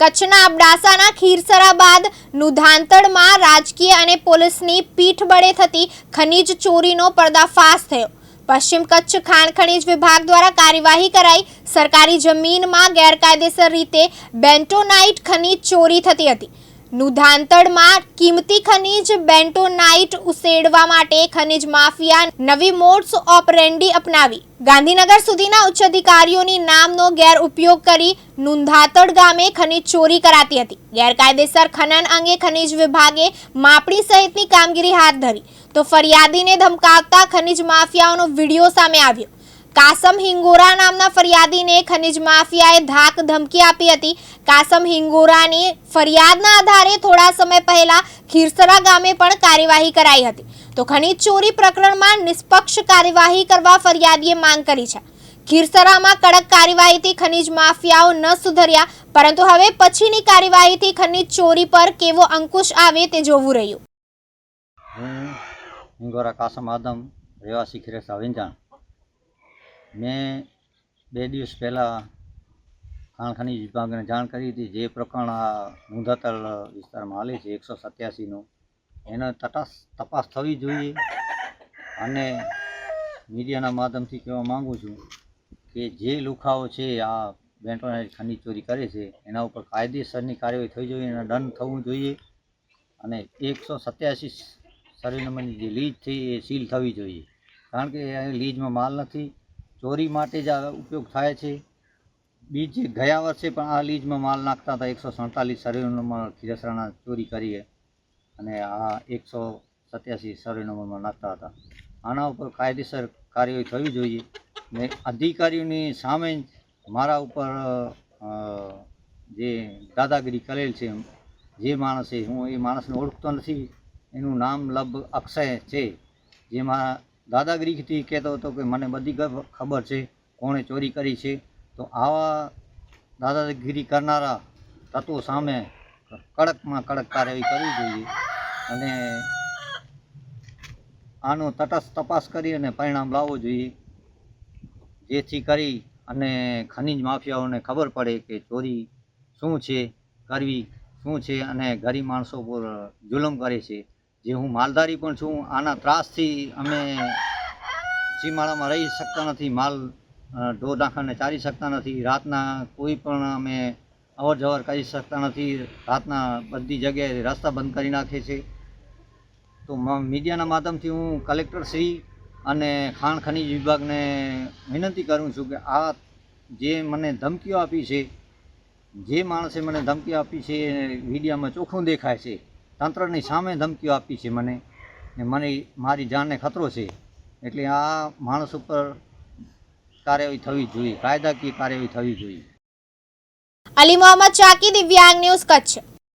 કચ્છના અબડાસાના ખીરસરા બાદ નુધાંતડમાં રાજકીય અને પોલીસની પીઠબળે થતી ખનીજ ચોરીનો પર્દાફાશ થયો. પશ્ચિમ કચ્છ ખાણ ખનીજ વિભાગ દ્વારા કાર્યવાહી કરાઈ. સરકારી જમીનમાં ગેરકાયદેસર રીતે બેન્ટોનાઇટ ખનીજ ચોરી થતી હતી. નુધાંતડમાં કિંમતી ખનીજ બેન્ટોનાઇટ ઉસેડવા માટે ખનિજ માફિયા નવી મોડ્સ ઓપરેન્ડી અપનાવી. ગાંધીનગર સુધીના ઉચ્ચ અધિકારીઓની નામનો ગેરઉપયોગ કરી નુંધાતડ ગામે ખનિજ ચોરી કરાતી હતી. ગેરકાયદેસર ખનન અંગે ખનિજ વિભાગે માપણી સહિતની કામગીરી હાથ ધરી. તો ફરિયાદીને ધમકાવતા ખનિજ માફિયાઓનો વીડિયો સામે આવ્યો. કાસમ હિંગોરા નામના ફરિયાદીને ખનીજ માફિયાએ ધાક ધમકી આપી હતી. કાસમ હિંગોરાની ફરિયાદના આધારે થોડા સમય પહેલા ખીરસરા ગામે પણ કાર્યવાહી કરાઈ હતી. તો ખનીજ ચોરી પ્રકરણમાં નિષ્પક્ષ કાર્યવાહી કરવા ફરિયાદીએ માંગ કરી છે. ખીરસરામાં કડક કાર્યવાહીથી ખનીજ માફિયાઓ ન સુધર્યા, પરંતુ હવે પછીની કાર્યવાહીથી ખનીજ ચોરી પર કેવો અંકુશ આવે તે જોવું રહ્યું. કાસમ આદમ, રહેવાસી ખીરેસા વિંજાણ મેં બે દિવસ પહેલાં ખાણ ખનીજ વિભાગને જાણ કરી હતી, જે પ્રકરણ આ મુંધાતલ વિસ્તારમાં હાલે છે, એકસો સત્યાસીનું. એનો તટાસ તપાસ થવી જોઈએ અને મીડિયાના માધ્યમથી કહેવા માગું છું કે જે લુખાઓ છે, આ બેન્ટોને ખનીજ ચોરી કરે છે, એના ઉપર કાયદેસરની કાર્યવાહી થવી જોઈએ એના દંડ થવું જોઈએ. અને એકસો સત્યાસી સર્વે નંબરની જે લીજ થઈ એ સીલ થવી જોઈએ. કારણ કે લીજમાં માલ નથી ચોરી માટે જ આ ઉપયોગ થાય છે. બીજ ગયા વર્ષે પણ આ લીજમાં માલ નાખતા હતા. એકસો સડતાલીસ સર્વે નંબર ખીરસરાણા ચોરી કરીએ અને આ એકસો સત્યાસી સર્વે નંબરમાં નાખતા હતા. આના ઉપર કાયદેસર કાર્યવાહી થવી જોઈએ. ને અધિકારીઓની સામે મારા ઉપર જે દાદાગીરી કરેલ છે જે માણસે, હું એ માણસને ઓળખતો નથી. એનું નામ લબ અક્ષય છે. જેમાં દાદાગીરીથી કહેતો હતો કે મને બધી ખબર છે, કોણે ચોરી કરી છે. તો આવા દાદાગીરી કરનારા તત્વો સામે કડકમાં કડક કાર્યવાહી કરવી જોઈએ અને આનો તટસ્થ તપાસ કરી અને પરિણામ લાવવું જોઈએ. જેથી કરી અને ખનિજ માફિયાઓને ખબર પડે કે ચોરી શું છે, કરવી શું છે અને ગરીબ માણસો પર જુલમ કરે છે. જે હું માલધારી પણ છું, આના ત્રાસથી અમે સીમાડામાં રહી શકતા નથી, માલ ઢોર નાખાને ચારી શકતા નથી, રાતના કોઈ પણ અમે અવર જવર કરી શકતા નથી, રાતના બધી જગ્યાએ રસ્તા બંધ કરી નાખે છે. તો મીડિયાના માધ્યમથી હું કલેક્ટર શ્રી અને ખાણ ખનીજ વિભાગને વિનંતી કરું છું કે આ જે મને ધમકીઓ આપી છે, જે માણસે મને ધમકી આપી છે, એ મીડિયામાં ચોખ્ખું દેખાય છે. તંત્રની સામે ધમકીઓ આપી છે મને. ને મને મારી જાનને ખતરો છે. એટલે આ માણસ ઉપર કાર્યવાહી થવી જોઈએ. કાયદાકીય કાર્યવાહી થવી જોઈએ. અલી મોહમ્મદ ચાકી દિવ્યાંગ ન્યૂઝ કચ્છ.